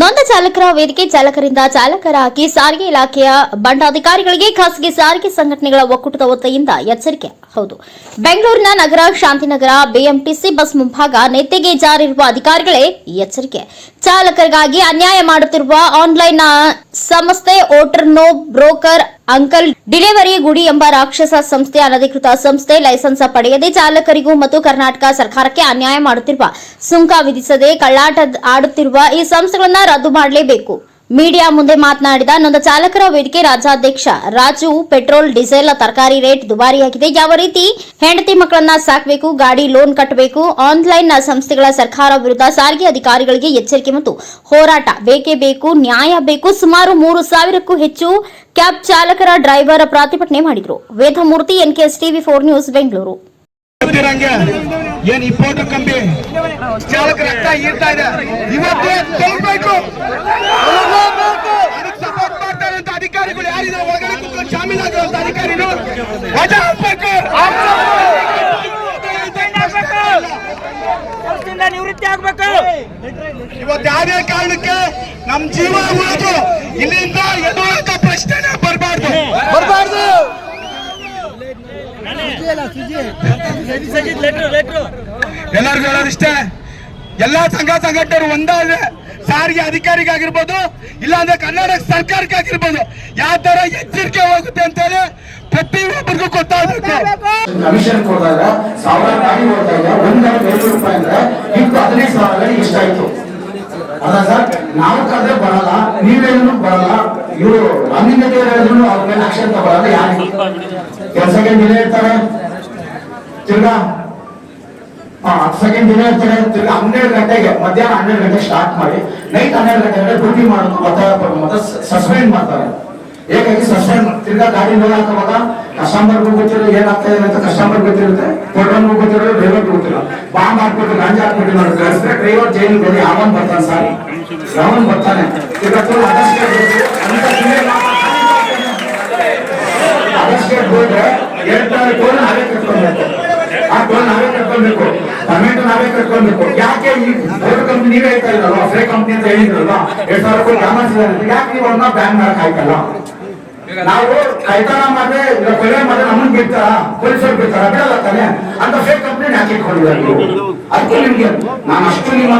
ನೊಂದ ಚಾಲಕರ ವೇದಿಕೆ ಚಾಲಕರಿಂದ ಚಾಲಕರಾಗಿ ಸಾರಿಗೆ ಇಲಾಖೆಯ ಬಂಡಾಧಿಕಾರಿಗಳಿಗೆ ಖಾಸಗಿ ಸಾರಿಗೆ ಸಂಘಟನೆಗಳ ಒಕ್ಕೂಟದ ವತಿಯಿಂದ ಎಚ್ಚರಿಕೆ. ಹೌದು. ಬೆಂಗಳೂರಿನ ನಗರ ಶಾಂತಿನಗರ ಬಿಎಂಟಿಸಿ ಬಸ್ ಮುಂಭಾಗ ನೆತ್ತಿಗೆ ಜಾರಿರುವ ಅಧಿಕಾರಿಗಳೇ ಎಚ್ಚರಿಕೆ. ಚಾಲಕರಿಗಾಗಿ ಅನ್ಯಾಯ ಮಾಡುತ್ತಿರುವ ಆನ್ಲೈನ್ ಸಂಸ್ಥೆ ಓಟರ್ನೋ ಬ್ರೋಕರ್ ಅಂಕಲ್ ಡಿಲಿವರಿ ಗುಡಿ ಎಂಬ ರಾಕ್ಷಸ ಸಂಸ್ಥೆ ಅನಧಿಕೃತ ಸಂಸ್ಥೆ ಲೈಸೆನ್ಸ್ ಪಡೆಯದೆ ಚಾಲಕರಿಗೂ ಮತ್ತು ಕರ್ನಾಟಕ ಸರ್ಕಾರಕ್ಕೆ ಅನ್ಯಾಯ ಮಾಡುತ್ತಿರುವ ಸುಂಕ ವಿಧಿಸದೆ ಕಳ್ಳಾಟ ಆಡುತ್ತಿರುವ ಈ ಸಂಸ್ಥೆಗಳನ್ನು ರದ್ದು ಮಾಡಲೇಬೇಕು. ಮೀಡಿಯಾ ಮುಂದೆ ಮಾತನಾಡಿದ ನೊಂದ ಚಾಲಕರ ವೇದಿಕೆ ರಾಜ್ಯಾಧ್ಯಕ್ಷ ರಾಜು, ಪೆಟ್ರೋಲ್, ಡೀಸೆಲ್, ತರಕಾರಿ ರೇಟ್ ದುಬಾರಿಯಾಗಿದೆ. ಯಾವ ರೀತಿ ಹೆಂಡತಿ ಮಕ್ಕಳನ್ನ ಸಾಕಬೇಕು, ಗಾಡಿ ಲೋನ್ ಕಟ್ಟಬೇಕು ಆನ್ಲೈನ್ ಸಂಸ್ಥೆಗಳ ಸರ್ಕಾರ ವಿರುದ್ಧ ಸಾರಿಗೆ ಅಧಿಕಾರಿಗಳಿಗೆ ಎಚ್ಚರಿಕೆ ಮತ್ತು ಹೋರಾಟ ಬೇಕೇ ಬೇಕು, ನ್ಯಾಯ ಬೇಕು. ಸುಮಾರು ಮೂರು ಸಾವಿರಕ್ಕೂ ಹೆಚ್ಚು ಕ್ಯಾಬ್ ಚಾಲಕರ ಡ್ರೈವರ್ ಪ್ರತಿಭಟನೆ ಮಾಡಿದರು. Vedamurthy, NKS TV four news, Bengaluru. ಏನ್ ರಕ್ತ ಇವತ್ತು ಕೆಲಸದಿಂದ ನಿವೃತ್ತಿ ಆಗ್ಬೇಕು. ಇವತ್ತು ಯಾವ್ದೇ ಕಾರಣಕ್ಕೆ ನಮ್ ಜೀವ ಉಳಿದು ಇಲ್ಲಿಂದ ಎದುರಂತ ಪ್ರಶ್ನೆ ಬರಬಾರ್ದು. ಬರಬಾರ್ದು. ಎಲ್ಲರಿಗೂ ಹೇಳೋದಿಷ್ಟೇ ಎಲ್ಲಾ ಸಂಘ ಸಂಘಟನೆಗಳು ಒಂದಾದ್ರೆ ಸಾರಿಗೆ ಅಧಿಕಾರಿಗಾಗಿರ್ಬೋದು ಇಲ್ಲಾಂದ್ರೆ ಕರ್ನಾಟಕ ಸರ್ಕಾರಕ್ಕಾಗಿರ್ಬೋದು ಯಾವ ತರ ಎಚ್ಚರಿಕೆ ಹೋಗುತ್ತೆ ಅಂತೇಳಿ ಹೇಳಿ ಪ್ರತಿಯೊಬ್ಬರಿಗೂ ಗೊತ್ತಾಗಬೇಕು. ಕಮಿಷನ್ ಕೊಡಿದಾಗ ಸಾವಿರ ಗಾಡಿ ಇದೆ ಒಂದ್ ಐದು ರೂಪಾಯಿ ಅಂದ್ರೆ ಇಟ್ಟು ಹದಿನೈದು ಸಾವಿರ ಗಾಡಿ ಇಷ್ಟಾಯ್ತು ಅಲ್ಲ ಸರ್, ನಾವು ಕರೆದ್ರೆ ಬರಲ್ಲ, ನೀವೇನು ಬರಲ್ಲ. ಇವರು ಅನ್ಯತೆ ಹೇಳಿದ್ರು ಅವ್ರ ಮೇಲೆ ಆಕ್ಷನ್ ತಗೊಳಲ್ಲ ಯಾರು ಕೆಲಸಕ್ಕೆ ದಿನ ಇರ್ತಾರೆ. ತಿರ್ಗಾ ಹತ್ತು ಸೆಕೆಂಡ್ ದಿನ ಇರ್ತಾರೆ. ತಿರ್ಗಾ ಹನ್ನೆರಡು ಗಂಟೆಗೆ, ಮಧ್ಯಾಹ್ನ ಹನ್ನೆರಡು ಗಂಟೆಗೆ ಸ್ಟಾರ್ಟ್ ಮಾಡಿ ನೈಟ್ ಹನ್ನೆರಡು ಗಂಟೆ ಡ್ಯೂಟಿ ಮಾಡೋದು ಮತ್ತೆ ಸಸ್ಪೆಂಡ್ ಮಾಡ್ತಾರೆ. ಹೇಗಾಗಿ ಸಸ್ಪೆಂಡ್ ತಿರ್ಗಾ ಗಾಡಿ ಮೇಲೆ ಹಾಕುವಾಗ ಕಸ್ಟಮರ್ಗೂ ಗೊತ್ತಿರೋ ಏನಾಗ್ತಾ ಇದೆ ಅಂತ ಕಸ್ಟಮರ್ ಗೊತ್ತಿರುತ್ತೆ ಪೆಟ್ರೋಲ್ಗೂ ಗೊತ್ತಿರೋ ಡ್ರೈವರ್ಗೂ ಗೊತ್ತಿಲ್ಲ. ಬಾಂಬ್ ಹಾಕ್ಬಿಟ್ಟು ಗಾಂಜಾ ಹಾಕ್ಬಿಟ್ಟು ನೋಡಿ ಕಳಿಸಿದ್ರೆ ಡ್ರೈವರ್ ಜೈಲಿಗೆ ಹೋಗಿ ಯಾವನ್ ಬರ್ತಾನೆ ಸಾರಿ? ಯಾವನ್ ಬರ್ತಾನೆ? ಹೋದ್ರೆ ನಾವೇ ಆ ನಾವೇ ಕಟ್ಕೊಬೇಕು. ನಾವೇ ಯಾಕೆ ಈ ಕಂಪ್ನಿ ನೀವೇ ಹೇಳ್ತಾ ಇದ್ರಲ್ವಾ ಫ್ರೇ ಕಂಪ್ನಿ ಅಂತ ಹೇಳಿದ್ರಲ್ವಾ? ಎರಡ್ ಸಾವಿರ ಯಾಕೆ ನೀವು ಬ್ಯಾನ್ ಮಾಡಕ್ ಆಯ್ತಲ್ಲ? ನಾವು ಕೈತನ ಮಾಡಿದ್ರೆ ಇಲ್ಲ ಕೊಲೆ ಮಾಡಿದ್ರೆ ನಮ್ಮನ್ನ ಬಿಡ್ತಾರ? ಪೊಲೀಸರು ಬಿಡ್ತಾರ? ಬಿಡಲ್ಲ ತಾನೆ? ಅಂತ ಫೇಕ್ ಕಂಪ್ಲೇಂಟ್ ಹಾಕಿಟ್ಕೊಂಡಿದ್ದಾರೆ. ಅದಕ್ಕೆ ನಿಮ್ಗೆ ನಾನು ಅಷ್ಟು ನಿಮ್ಮ